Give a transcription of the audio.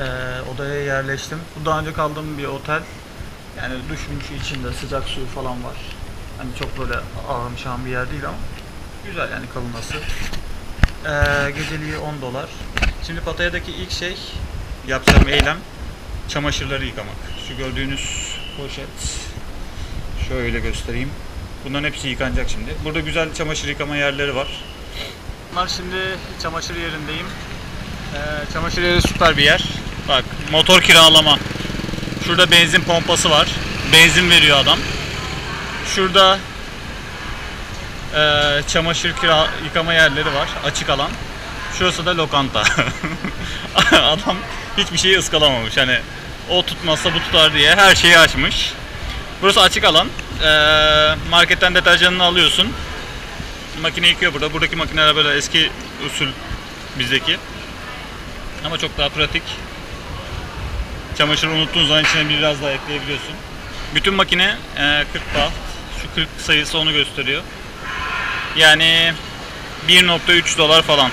Ee, odaya yerleştim. Bu daha önce kaldığım bir otel. Yani duşmuş içinde sıcak suyu falan var. Hani çok böyle ağım bir yer değil ama güzel yani kalınması. Ee, geceliği 10 dolar. Şimdi Pataya'daki ilk şey yapacağım eylem çamaşırları yıkamak. Şu gördüğünüz poşet şöyle göstereyim. Bunların hepsi yıkanacak şimdi. Burada güzel çamaşır yıkama yerleri var. Bunlar şimdi çamaşır yerindeyim. Ee, çamaşır yeri süper bir yer. Bak motor kiralama. Şurada benzin pompası var. Benzin veriyor adam. Şurada eee, çamaşır kira yıkama yerleri var. Açık alan. Şurası da lokanta. adam hiçbir şeyi ıskalamamış. Hani o tutmazsa bu tutar diye her şeyi açmış. Burası açık alan. Eee, marketten deterjanını alıyorsun. Makine yıkıyor burada. Buradaki makineler böyle eski usul bizdeki. Ama çok daha pratik. Çamaşırı unuttuğun zaman içine biraz daha ekleyebiliyorsun. Bütün makine e, 40 baht. Şu 40 sayısı onu gösteriyor. Yani 1.3 dolar falan.